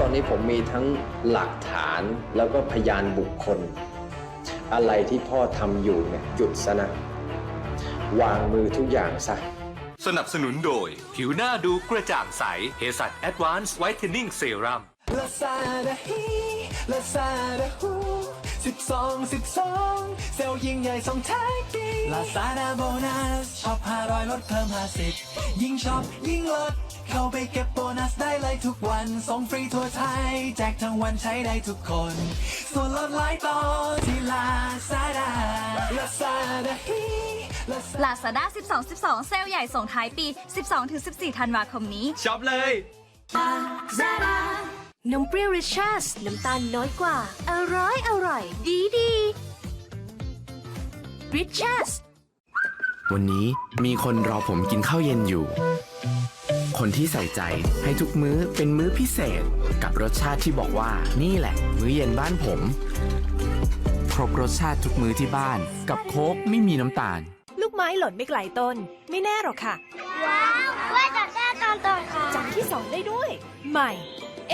ตอนนี้ผมมีทั้งหลักฐานแล้วก็พยานบุคคล อะไรที่พ่อทำอยู่เนี่ยหยุดซะนะ วางมือทุกอย่างซะ สนับสนุนโดย ผิวหน้าดูกระจ่างใสเฮสัต Advanced Whitening Serum ลาซาดาฮีลาซาดาฮูสิบสองสิบสองเซลล์ ยิ่งใหญ่ส่งท้ายปีลาซาดาโบนัสช็อปห้าร้อยลดเพิ่มห้าสิบยิ่งช็อปยิ่งลด เข้าไปเก็บโบนัสได้เลยทุกวันส่งฟรีทั่วไทย แจกทั้งวันใช้ได้ทุกคน ส่วนลดหลายต่อที่ลาซาดาลาซาดาฮีลาซาลาซาด้า12 12 เซลล์ใหญ่ส่งท้ายปี 12-14 ธันวาคมนี้ช็อปเลยนมเปรี้ยวริชาสน้ำตาลน้อยกว่า อร่อย อร่อย ดีดี ริชาสวันนี้มีคนรอผมกินข้าวเย็นอยู่ คนที่ใส่ใจให้ทุกมื้อเป็นมื้อพิเศษ กับรสชาติที่บอกว่านี่แหละ มื้อเย็นบ้านผม ครบรสชาติทุกมื้อที่บ้าน กับโค้กไม่มีน้ำตาล ลูกไม้หล่นไม่ไกลต้น ไม่แน่หรอกค่ะ ว้าวว่าจับได้ตอนต่อค่ะจับที่2ได้ด้วย ใหม่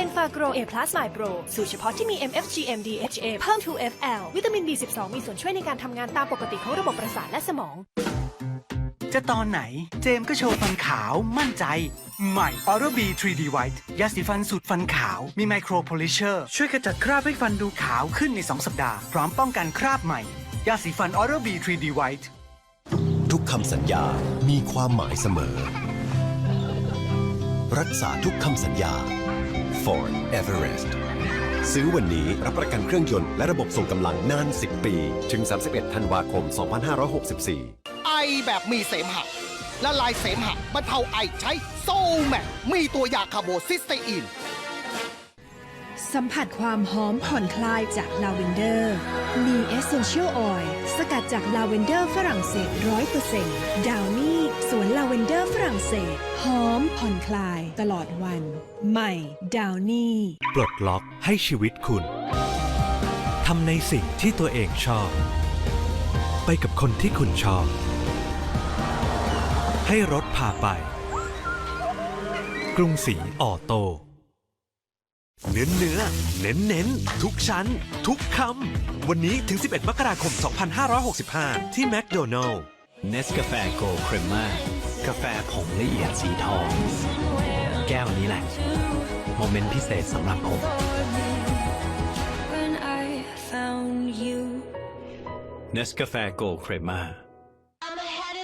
e n f a g r o A Plus My Pro สูตรเฉพาะที่มี MFGM DHA เพิ่ม 2FL วิตามิน B12 มีส่วนช่วยในการทำงานตามปกติของระบบประสาทและสมอง จะตอนไหนเจมส์ก็โชว์ฟันขาวมั่นใจ ใหม่ Oral B 3D White ยาสีฟันสูตรฟันขาว มีไมโครโพลิเชอร์ ช่วยขจัดคราบให้ฟันดูขาวขึ้นใน 2 สัปดาห์ พร้อมป้องกันคราบใหม่ ยาสีฟัน Oral B 3D White ทุกคำสัญญามีความหมายเสมอ รักษาทุกคำสัญญา Ford Everest ซื้อวันนี้รับประกันเครื่องยนต์และระบบส่งกำลังนาน 10 ปี ถึง 31 ธันวาคม 2564 ไอแบบมีเสมหะละลายเสมหะบรรเทาไอใช้โซแมกมีตัวยาคาร์โบซิสเตอีน สัมผัสความหอมผ่อนคลายจากลาเวนเดอร์ มีเอสเซนเชียลออยล์สกัดจากลาเวนเดอร์ฝรั่งเศส100%ดาวนี่สวนลาเวนเดอร์ฝรั่งเศส หอมผ่อนคลายตลอดวัน ใหม่ดาวนี่ปลดล็อกให้ชีวิตคุณทำในสิ่งที่ตัวเองชอบ ไปกับคนที่คุณชอบ ให้รถพาไป กรุงศรีออโต้ เนื้อเนื้อเน้นเน้นๆทุกชั้น ทุกคำ วันนี้ถึง 11 มกราคม 2565 ที่แมคโดนัลล์เนสกาแฟโกลด์ครีมมากาแฟผงละเอียดสีทอง แก้วนี้แหละ โมเมนต์พิเศษสำหรับผม When I found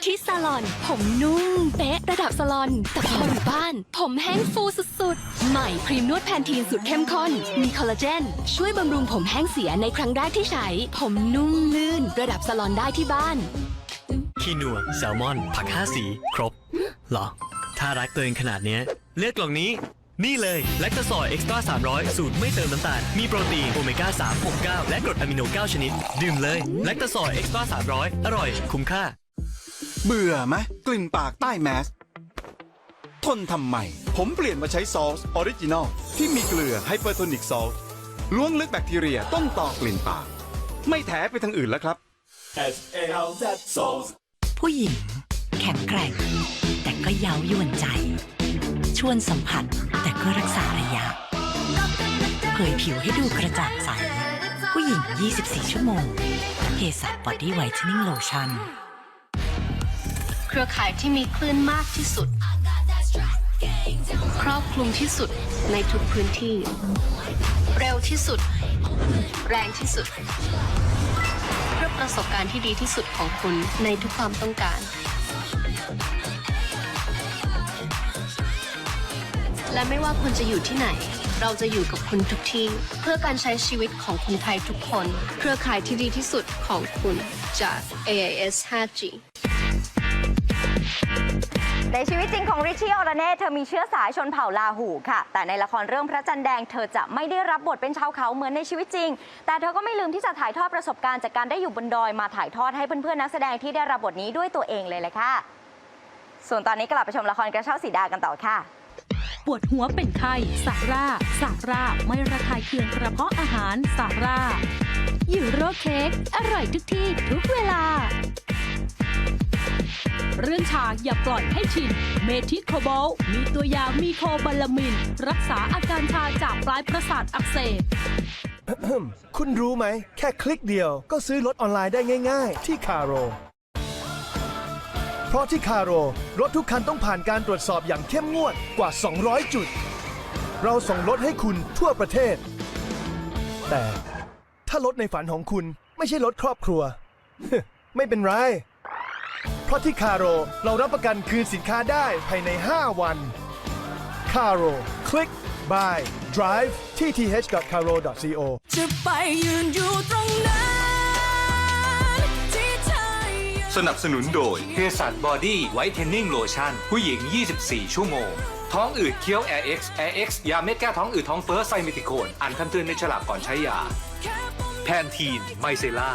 ที่ซาลอน ผมนุ่มเป๊ะระดับซาลอนแต่พออยู่บ้าน ผมแห้งฟูสุดๆ ใหม่ครีมนวดแพนทีนสูตรเข้มข้น มีคอลลาเจน ช่วยบำรุงผมแห้งเสียในครั้งแรกที่ใช้ ผมนุ่มลื่น ระดับซาลอนได้ที่บ้านคีนัวแซลมอน ผักห้าสี ครบหรอ ถ้ารักตัวเองขนาดเนี้ยเลือกกล่องนี้ นี่เลยแลคตาซอยเอ็กซ์ตร้า300 สูตรไม่เติมน้ำตาล มีโปรตีนโอเมก้า3 6 9 และกรดอะมิโน 9 ชนิด ดื่มเลยแลคตาซอยเอ็กซ์ตร้า300 อร่อย คุ้มค่า เบื่อไหมกลิ่นปากใต้แมส ทนทำไม ผมเปลี่ยนมาใช้ซอสออริจินอลที่มีเกลือไฮเปอร์โทนิกซอสล้วงลึกแบคทีเรียต้นต่อกลิ่นปาก ไม่แถไปทางอื่นแล้วครับ S A L Z Sauce ผู้หญิง แข็งแกร่ง แต่ก็เย้ายวนใจ ชวนสัมผัสแต่ก็รักษาระยะเผยผิวให้ดูกระจ่างใส ผู้หญิง 24 ชั่วโมงเฮสับอดี้ไวท์เทนนิ่งโลชั่นเค รือข่ายที่มีคลื่นมากที่สุด ครอบคลุมที่สุดในทุกพื้นที่ เร็วที่สุด แรงที่สุด เพื่อประสบการณ์ที่ดีที่สุดของคุณในทุกความต้องการ และไม่ว่าคุณจะอยู่ที่ไหนเราจะอยู่กับคุณทุกที่ เพื่อการใช้ชีวิตของคนไทยทุกคน เครือข่ายที่ดีที่สุดของคุณจาก AIS 5G ในชีวิตจริงของริชชี่อรเน่เธอมีเชื้อสายชนเผ่าลาหูค่ะ แต่ในละครเรื่องพระจันทร์แดงเธอจะไม่ได้รับบทเป็นชาวเขาเหมือนในชีวิตจริง แต่เธอก็ไม่ลืมที่จะถ่ายทอดประสบการณ์จากการได้อยู่บนดอยมาถ่ายทอดให้เพื่อนๆนักแสดงที่ได้รับบทนี้ด้วยตัวเองเลยเลยค่ะ ส่วนตอนนี้กลับไปชมละครกระเช้าสีดากันต่อค่ะปวดหัวเป็นไข้สาร่าสาร่าไม่ระคายเคืองกระเพาะอาหารสาร่ายูโรเค้กอร่อยทุกที่ทุกเวลา เรื่องชาอย่าปล่อยให้ชิน เมทิโคโบลมีตัวยามีโคบาลามิน รักษาอาการชาจากปลายประสาทอักเสบ คุณรู้ไหม แค่คลิกเดียวก็ซื้อรถออนไลน์ได้ง่าย ๆ ที่คาโร เพราะที่คาโร รถทุกคันต้องผ่านการตรวจสอบอย่างเข้มงวดกว่า 200 จุด เราส่งรถให้คุณทั่วประเทศ แต่ถ้ารถในฝันของคุณไม่ใช่รถครอบครัว ไม่เป็นไร เพราะที่คาโรเรารับประกันคืนสินค้าได้ภายใน 5 วันคาโรคลิก buy drive ที่ th.caro.co จะไปยืนอยู่ตรงนั้น ที่เธอสนับสนุนโดยเฮสันบอดี้ไวท์เทนนิ่งโลชั่นผู้หญิง 24 ชั่วโมง ท้องอืดเคี้ยว Air X Air X ยาเม็ดแก้ท้องอืดท้องเฟ้อไซมิติโคน อ่านคำเตือนในฉลากก่อนใช้ยา แพนทีนไมเซล่า